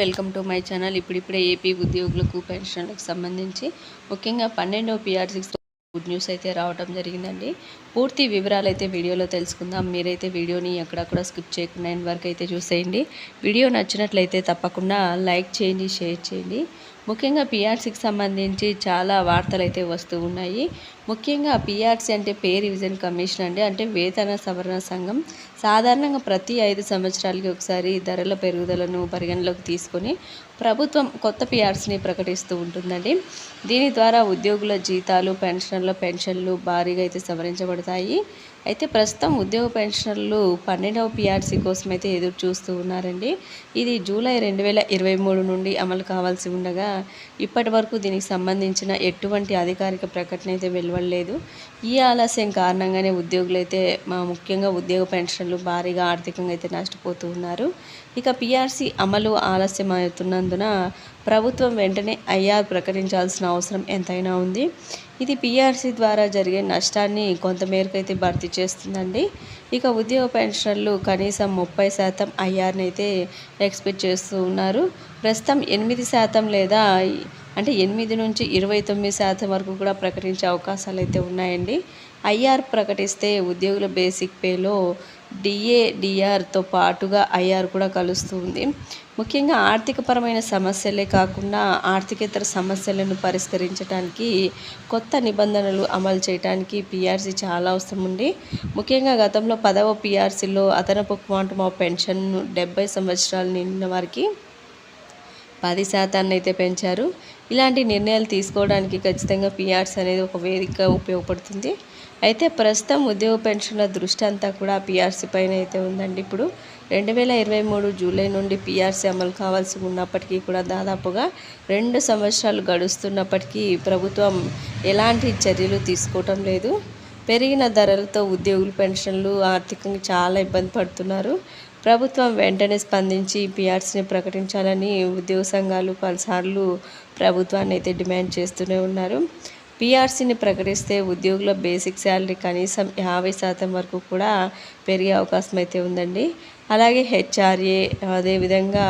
Welcome to my channel. ఇప్పుడిప్పుడే AP ఉద్యోగులకు పెన్షన్లకు సంబంధించి ముఖ్యంగా పన్నెండవ పిఆర్సీకి గుడ్ న్యూస్ అయితే రావడం జరిగిందండి. పూర్తి వివరాలు అయితే వీడియోలో తెలుసుకుందాం. మీరైతే వీడియోని ఎక్కడక్కడ స్కిప్ చేయకుండా ఎండ్ వరకు అయితే చూసేయండి. వీడియో నచ్చినట్లయితే తప్పకుండా లైక్ చేయండి షేర్ చేయండి. ముఖ్యంగా పిఆర్సీకి సంబంధించి చాలా వార్తలు అయితే వస్తూ ఉన్నాయి. ముఖ్యంగా పిఆర్సీ అంటే పే రివిజన్ కమిషన్ అండి. అంటే వేతన సవరణ సంఘం సాధారణంగా ప్రతి ఐదు సంవత్సరాలకి ఒకసారి ధరల పెరుగుదలను పరిగణలోకి తీసుకొని ప్రభుత్వం కొత్త పిఆర్సీని ప్రకటిస్తూ ఉంటుందండి. దీని ద్వారా ఉద్యోగుల జీతాలు పెన్షన్ల పెన్షన్లు భారీగా అయితే సవరించబడతాయి. అయితే ప్రస్తుతం ఉద్యోగ పెన్షన్లు పన్నెండవ పిఆర్సీ కోసం అయితే ఎదురు చూస్తూ ఉన్నారండి. ఇది జూలై రెండు వేల ఇరవై మూడు నుండి అమలు కావాల్సి ఉండగా ఇప్పటి వరకు దీనికి సంబంధించిన ఎటువంటి అధికారిక ప్రకటన అయితే వెలువడలేదు. ఈ ఆలస్యం కారణంగానే ఉద్యోగులు అయితే మా ముఖ్యంగా ఉద్యోగ పెన్షన్లు భారీగా ఆర్థికంగా అయితే నష్టపోతూ ఉన్నారు. ఇక పీఆర్సీ అమలు ఆలస్యం అవుతున్నందున ప్రభుత్వం వెంటనే ఐఆర్ ప్రకటించాల్సిన అవసరం ఎంతైనా ఉంది. ఇది పీఆర్సీ ద్వారా జరిగే నష్టాన్ని కొంతమేరకు అయితే భర్తీ చేస్తుందండి. ఇక ఉద్యోగ పెన్షన్లు కనీసం ముప్పై శాతం ఐఆర్ని అయితే ఎక్స్పెక్ట్ చేస్తూ ఉన్నారు. ప్రస్తుతం ఎనిమిది శాతం లేదా అంటే ఎనిమిది నుంచి ఇరవై తొమ్మిది శాతం వరకు కూడా ప్రకటించే అవకాశాలు అయితే ఉన్నాయండి. ఐఆర్ ప్రకటిస్తే ఉద్యోగుల బేసిక్ పేలో డిఏ డిఆర్తో పాటుగా ఐఆర్ కూడా కలుస్తుంది. ముఖ్యంగా ఆర్థికపరమైన సమస్యలే కాకుండా ఆర్థికేతర సమస్యలను పరిష్కరించడానికి కొత్త నిబంధనలు అమలు చేయడానికి పిఆర్సీ చాలా అవసరం ఉంది. ముఖ్యంగా గతంలో పదవ పిఆర్సీలో అదనపు క్వాంటమ్ ఆఫ్ పెన్షన్ డెబ్బై సంవత్సరాలు నిండిన వారికి పది శాతాన్ని అయితే పెంచారు. ఇలాంటి నిర్ణయాలు తీసుకోవడానికి ఖచ్చితంగా పిఆర్సీ అనేది ఒక వేదిక ఉపయోగపడుతుంది. అయితే ప్రస్తుతం ఉద్యోగ పెన్షన్ల దృష్టి అంతా కూడా పిఆర్సీ పైన అయితే ఉందండి. ఇప్పుడు రెండు వేల ఇరవై మూడు జూలై నుండి పిఆర్సీ అమలు కావాల్సి ఉన్నప్పటికీ కూడా దాదాపుగా రెండు సంవత్సరాలు గడుస్తున్నప్పటికీ ప్రభుత్వం ఎలాంటి చర్యలు తీసుకోవటం లేదు. పెరిగిన ధరలతో ఉద్యోగులు పెన్షన్లు ఆర్థికంగా చాలా ఇబ్బంది పడుతున్నారు. ప్రభుత్వం వెంటనే స్పందించి పిఆర్సీని ప్రకటించాలని ఉద్యోగ సంఘాలు పలుసార్లు ప్రభుత్వాన్ని అయితే డిమాండ్ చేస్తూనే ఉన్నారు. పిఆర్సీని ప్రకటిస్తే ఉద్యోగుల బేసిక్ శాలరీ కనీసం యాభై శాతం వరకు కూడా పెరిగే అవకాశం అయితే ఉందండి. అలాగే హెచ్ఆర్ఏ అదేవిధంగా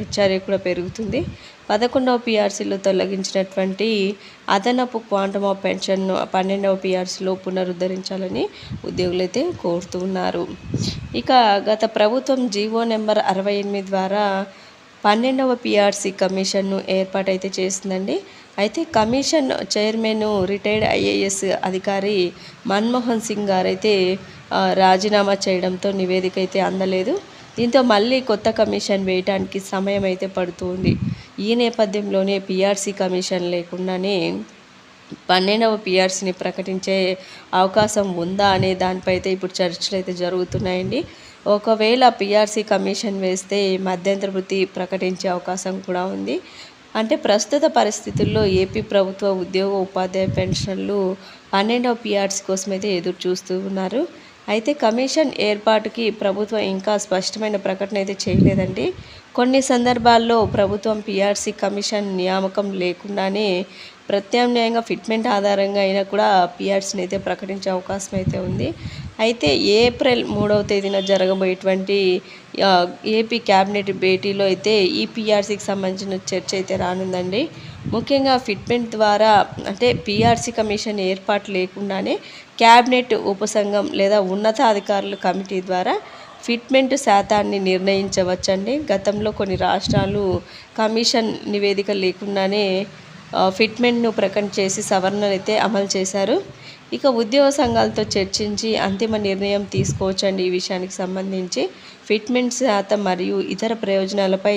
హెచ్ఆర్ఏ కూడా పెరుగుతుంది. పదకొండవ పిఆర్సీలో తొలగించినటువంటి అదనపు క్వాంటమ్ ఆఫ్ పెన్షన్ను పన్నెండవ పిఆర్సీలో పునరుద్ధరించాలని ఉద్యోగులైతే కోరుతూ ఉన్నారు. ఇక గత ప్రభుత్వం జీవో నెంబర్ అరవై ఎనిమిది ద్వారా పన్నెండవ పిఆర్సీ కమిషన్ను ఏర్పాటైతే చేసిందండి. అయితే కమిషన్ చైర్మన్ రిటైర్డ్ ఐఏఎస్ అధికారి మన్మోహన్ సింగ్ గారైతే రాజీనామా చేయడంతో నివేదిక అయితే అందలేదు. దీంతో మళ్ళీ కొత్త కమిషన్ వేయటానికి సమయం అయితే పడుతుంది ఈ నేపథ్యంలోనే పీఆర్సీ కమిషన్ లేకుండానే పన్నెండవ పిఆర్సీని ప్రకటించే అవకాశం ఉందా అనే దానిపై అయితే ఇప్పుడు చర్చలు అయితే జరుగుతున్నాయండి. ఒకవేళ పిఆర్సీ కమిషన్ వేస్తే మధ్యంతర వృత్తి ప్రకటించే అవకాశం కూడా ఉంది. అంటే ప్రస్తుత పరిస్థితుల్లో ఏపీ ప్రభుత్వ ఉద్యోగ ఉపాధ్యాయ పెన్షన్లు పన్నెండవ పిఆర్సీ కోసం అయితే ఎదురు చూస్తూ ఉన్నారు. అయితే కమిషన్ ఏర్పాటుకి ప్రభుత్వం ఇంకా స్పష్టమైన ప్రకటన అయితే చేయలేదండి. కొన్ని సందర్భాల్లో ప్రభుత్వం పిఆర్సీ కమిషన్ నియామకం లేకుండానే ప్రత్యామ్నాయంగా ఫిట్మెంట్ ఆధారంగా అయినా కూడా పిఆర్సీని అయితే ప్రకటించే అవకాశం అయితే ఉంది. అయితే ఏప్రిల్ మూడవ తేదీన జరగబోయేటువంటి ఏపీ క్యాబినెట్ భేటీలో అయితే ఈ పిఆర్సీకి సంబంధించిన చర్చ అయితే రానుందండి. ముఖ్యంగా ఫిట్మెంట్ ద్వారా అంటే పిఆర్సీ కమిషన్ ఏర్పాటు లేకుండానే క్యాబినెట్ ఉపసంఘం లేదా ఉన్నతాధికారుల కమిటీ ద్వారా ఫిట్మెంట్ శాతాన్ని నిర్ణయించవచ్చండి. గతంలో కొన్ని రాష్ట్రాలు కమిషన్ నివేదిక లేకుండానే ఫిట్మెంట్ను ప్రకటన చేసి సవరణలైతే అమలు చేశారు. ఇక ఉద్యోగ సంఘాలతో చర్చించి అంతిమ నిర్ణయం తీసుకోవచ్చండి ఈ విషయానికి సంబంధించి. ఫిట్మెంట్ శాతం మరియు ఇతర ప్రయోజనాలపై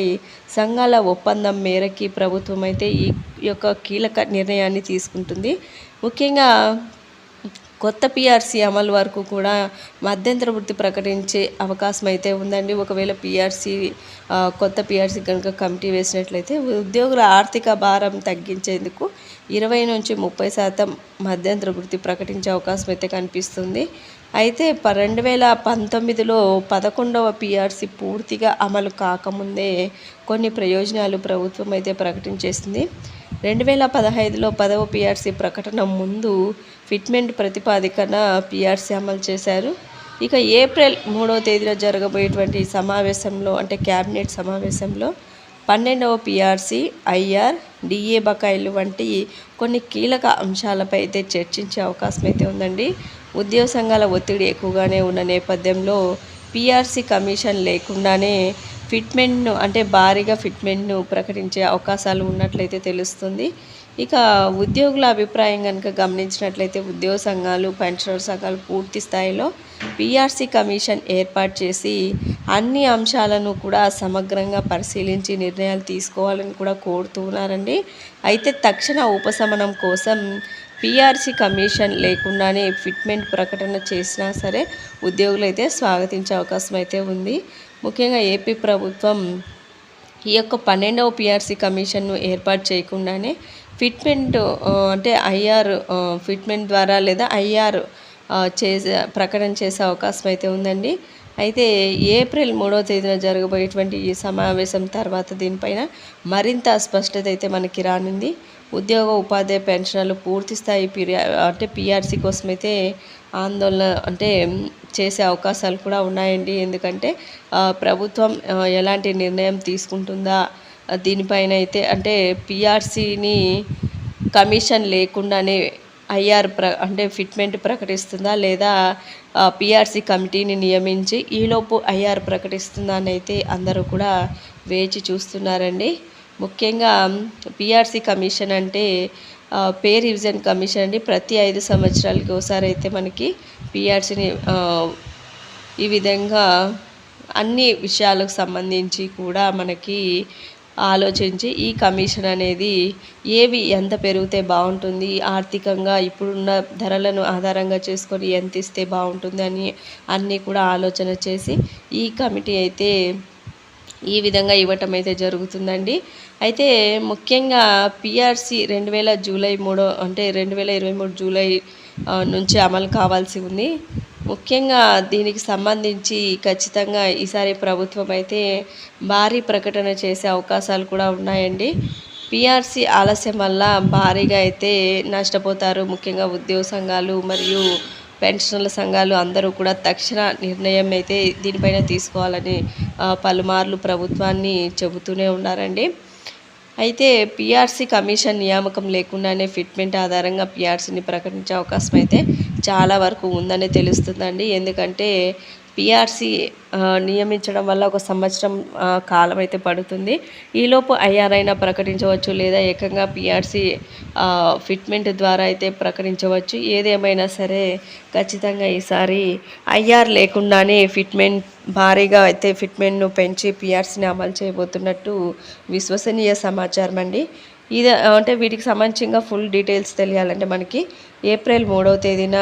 సంఘాల ఒప్పందం మేరకి ప్రభుత్వం అయితే ఈ యొక్క కీలక నిర్ణయాన్ని తీసుకుంటుంది. ముఖ్యంగా కొత్త పిఆర్సీ అమలు వరకు కూడా మధ్యంతర వృత్తి ప్రకటించే అవకాశం అయితే ఉందండి. ఒకవేళ పిఆర్సీ కొత్త పిఆర్సీ కనుక కమిటీ వేసినట్లయితే ఉద్యోగుల ఆర్థిక భారం తగ్గించేందుకు ఇరవై నుంచి ముప్పై శాతం మధ్యంతర వృత్తి ప్రకటించే అవకాశం అయితే కనిపిస్తుంది. అయితే రెండు వేల పంతొమ్మిదిలో పదకొండవ పిఆర్సీ పూర్తిగా అమలు కాకముందే కొన్ని ప్రయోజనాలు ప్రభుత్వం అయితే ప్రకటించేసింది. రెండు వేల పదహైదులో పదవ పిఆర్సీ ప్రకటన ముందు ఫిట్మెంట్ ప్రతిపాదికన పిఆర్సీ అమలు చేశారు. ఇక ఏప్రిల్ మూడవ తేదీన జరగబోయేటువంటి సమావేశంలో అంటే క్యాబినెట్ సమావేశంలో పన్నెండవ పిఆర్సీ ఐఆర్ డిఏ బకాయిలు వంటి కొన్ని కీలక అంశాలపై అయితే చర్చించే అవకాశం అయితే ఉందండి. ఉద్యోగ సంఘాల ఒత్తిడి ఎక్కువగానే ఉన్న నేపథ్యంలో పీఆర్సీ కమిషన్ లేకుండానే ఫిట్మెంట్ను అంటే భారీగా ఫిట్మెంట్ను ప్రకటించే అవకాశాలు ఉన్నట్లయితే తెలుస్తుంది. ఇక ఉద్యోగుల అభిప్రాయం కనుక గమనించినట్లయితే ఉద్యోగ సంఘాలు పెన్షనర్ సంఘాలు పూర్తి స్థాయిలో పీఆర్సీ కమిషన్ ఏర్పాటు చేసి అన్ని అంశాలను కూడా సమగ్రంగా పరిశీలించి నిర్ణయాలు తీసుకోవాలని కూడా కోరుతున్నారండి. అయితే తక్షణ ఉపశమనం కోసం పిఆర్సీ కమిషన్ లేకుండానే ఫిట్మెంట్ ప్రకటన చేసినా సరే ఉద్యోగులు అయితే స్వాగతించే అవకాశం అయితే ఉంది. ముఖ్యంగా ఏపీ ప్రభుత్వం ఈ యొక్క పన్నెండవ పిఆర్సీ కమిషన్ను ఏర్పాటు చేయకుండానే ఫిట్మెంట్ అంటే ఐఆర్ ఫిట్మెంట్ ద్వారా లేదా ఐఆర్ చేసే ప్రకటన చేసే అవకాశం అయితే ఉందండి. అయితే ఏప్రిల్ మూడవ తేదీన జరగబోయేటువంటి ఈ సమావేశం తర్వాత దీనిపైన మరింత స్పష్టత అయితే మనకి రానుంది. ఉద్యోగ ఉపాధ్యాయ పెన్షన్లు పూర్తి స్థాయి పిరియా అంటే పిఆర్సీ కోసం అయితే ఆందోళన అంటే చేసే అవకాశాలు కూడా ఉన్నాయండి. ఎందుకంటే ప్రభుత్వం ఎలాంటి నిర్ణయం తీసుకుంటుందా దీనిపైన అయితే అంటే పిఆర్సీని కమిషన్ లేకుండానే ఐఆర్ ప్ర అంటే ఫిట్మెంట్ ప్రకటిస్తుందా లేదా పిఆర్సీ కమిటీని నియమించి ఈలోపు ఐఆర్ ప్రకటిస్తుందా అని అయితే అందరూ కూడా వేచి చూస్తున్నారండి. ముఖ్యంగా పిఆర్సీ కమిషన్ అంటే పే రివిజన్ కమిషన్ అండి. ప్రతి ఐదు సంవత్సరాలకి ఒకసారి అయితే మనకి పిఆర్సీని ఈ విధంగా అన్ని విషయాలకు సంబంధించి కూడా మనకి ఆలోచించి ఈ కమిషన్ అనేది ఏవి ఎంత పెరిగితే బాగుంటుంది ఆర్థికంగా ఇప్పుడున్న ధరలను ఆధారంగా చేసుకొని ఎంత ఇస్తే బాగుంటుంది అని అన్నీ కూడా ఆలోచన చేసి ఈ కమిటీ అయితే ఈ విధంగా ఇవ్వటం అయితే జరుగుతుందండి. అయితే ముఖ్యంగా పిఆర్సి రెండు వేల జూలై మూడో అంటే రెండు వేల ఇరవై మూడు జూలై నుంచి అమలు కావాల్సి ఉంది. ముఖ్యంగా దీనికి సంబంధించి ఖచ్చితంగా ఈసారి ప్రభుత్వం అయితే భారీ ప్రకటన చేసే అవకాశాలు కూడా ఉన్నాయండి. పిఆర్సీ ఆలస్యం వల్ల భారీగా అయితే నష్టపోతారు ముఖ్యంగా ఉద్యోగ సంఘాలు మరియు పెన్షనర్ల సంఘాలు అందరూ కూడా తక్షణ నిర్ణయం అయితే దీనిపైన తీసుకోవాలని పలుమార్లు ప్రభుత్వాన్ని చెబుతూనే ఉన్నారండి. అయితే పిఆర్సీ కమిషన్ నియామకం లేకుండానే ఫిట్మెంట్ ఆధారంగా పిఆర్సీని ప్రకటించే అవకాశం అయితే చాలా వరకు ఉందని తెలుస్తుందండి. ఎందుకంటే పిఆర్సీ నియమించడం వల్ల ఒక సంవత్సరం కాలం అయితే పడుతుంది. ఈలోపు ఐఆర్ అయినా ప్రకటించవచ్చు లేదా ఏకంగా పిఆర్సీ ఫిట్మెంట్ ద్వారా అయితే ప్రకటించవచ్చు. ఏదేమైనా సరే ఖచ్చితంగా ఈసారి ఐఆర్ లేకుండానే ఫిట్మెంట్ భారీగా అయితే ఫిట్మెంట్ను పెంచి పిఆర్సీని అమలు చేయబోతున్నట్టు విశ్వసనీయ సమాచారం అండి. ఇది అంటే వీటికి సంబంధించిన ఫుల్ డీటెయిల్స్ తెలియాలంటే మనకి ఏప్రిల్ మూడవ తేదీన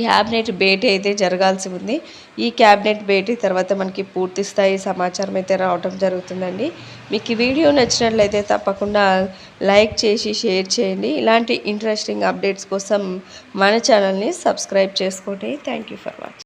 క్యాబినెట్ భేటీ అయితే జరగాల్సి ఉంది. ఈ క్యాబినెట్ భేటీ తర్వాత మనకి పూర్తి స్థాయి సమాచారం అయితే రావటం జరుగుతుందండి. మీకు ఈ వీడియో నచ్చినట్లయితే తప్పకుండా లైక్ చేసి షేర్ చేయండి. ఇలాంటి ఇంట్రెస్టింగ్ అప్డేట్స్ కోసం మన ఛానల్ని సబ్స్క్రైబ్ చేసుకోండి. Thank you for watching.